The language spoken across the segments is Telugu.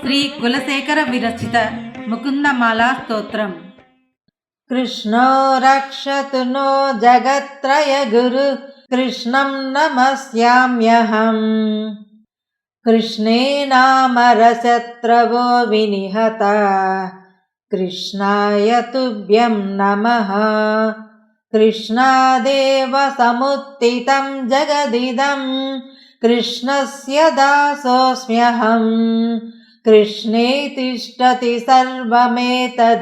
శ్రీ కులశేఖర విరచిత ముకుందమాల స్తోత్రం कृष्णो रक्षतु नो जगत्त्रय गुरु कृष्णं नमस्याम्यहम् कृष्णेनामरशत्रवो विनिहता कृष्णाय तुभ्यं नमः कृष्णादेव समुत्थितं जगदिदं कृष्णस्य दासोऽस्म्यहम् कृष्णे तिष्ठति सर्वमेतदखिलम्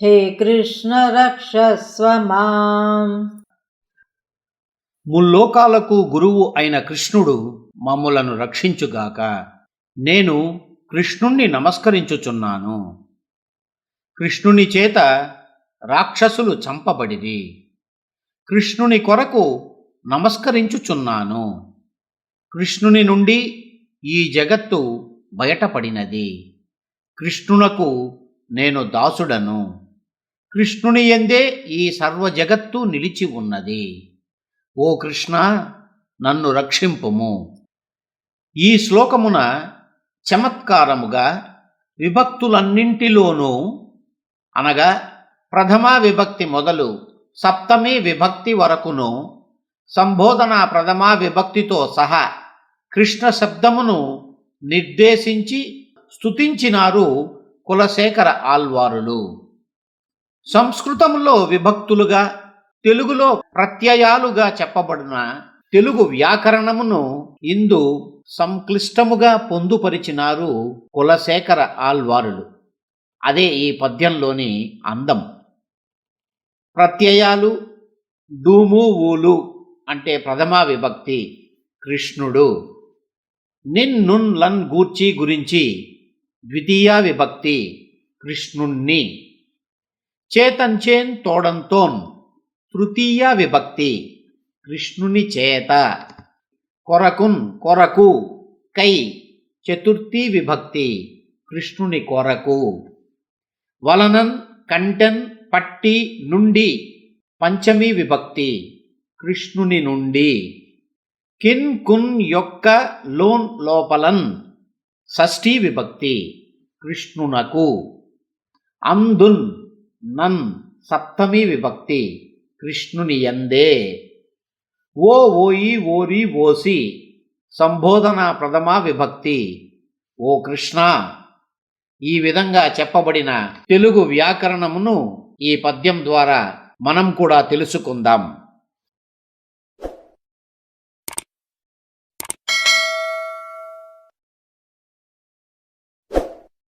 హే కృష్ణ రక్షస్వ మాం ముల్లోకాలకు గురువు అయిన కృష్ణుడు మమ్ములను రక్షించుగాక నేను కృష్ణుణ్ణి నమస్కరించుచున్నాను కృష్ణుని చేత రాక్షసులు చంపబడిది కృష్ణుని కొరకు నమస్కరించుచున్నాను. కృష్ణుని నుండి ఈ జగత్తు బయటపడినది. కృష్ణునకు నేను దాసుడను. కృష్ణుని ఎందే ఈ సర్వ జగత్తు నిలిచి ఉన్నది. ఓ కృష్ణ నన్ను రక్షింపుము. ఈ శ్లోకమున చమత్కారముగా విభక్తులన్నింటిలోనూ అనగా ప్రథమా విభక్తి మొదలు సప్తమి విభక్తి వరకును సంబోధన ప్రథమా విభక్తితో సహా కృష్ణ శబ్దమును నిర్దేశించి స్తుతించినారు కులశేఖర ఆల్వారులు సంస్కృతంలో విభక్తులుగా తెలుగులో ప్రత్యయాలుగా చెప్పబడిన తెలుగు వ్యాకరణమును ఇందు సంక్లిష్టముగా పొందుపరిచినారు కులశేఖర ఆల్వారులు అదే ఈ పద్యంలోని అందం. ప్రత్యయాలు డూము ఊలు అంటే ప్రథమా విభక్తి కృష్ణుడు. నిన్ నున్ లన్ గూర్చి గురించి ద్వితీయ విభక్తి కృష్ణుణ్ణి. చేతంచేన్ తోడంతోన్ తృతీయ విభక్తి కృష్ణుని చేత. కొరకున్ కొరకు కై చతుర్థి విభక్తి కృష్ణుని కొరకు. వలనన్ కంటెన్ పట్టి నుండి పంచమి విభక్తి కృష్ణుని నుండి. కిన్ కున్ యొక్క లోన్ లోపలన్ షష్ఠీ విభక్తి కృష్ణునకు. అందున్ నన్ సప్తమి విభక్తి కృష్ణుని ఎందే ఓ ఓయి ఓరి ఓసి సంబోధన ప్రథమా విభక్తి ఓ కృష్ణ. ఈ విధంగా చెప్పబడిన తెలుగు వ్యాకరణమును ఈ పద్యం ద్వారా మనం కూడా తెలుసుకుందాం.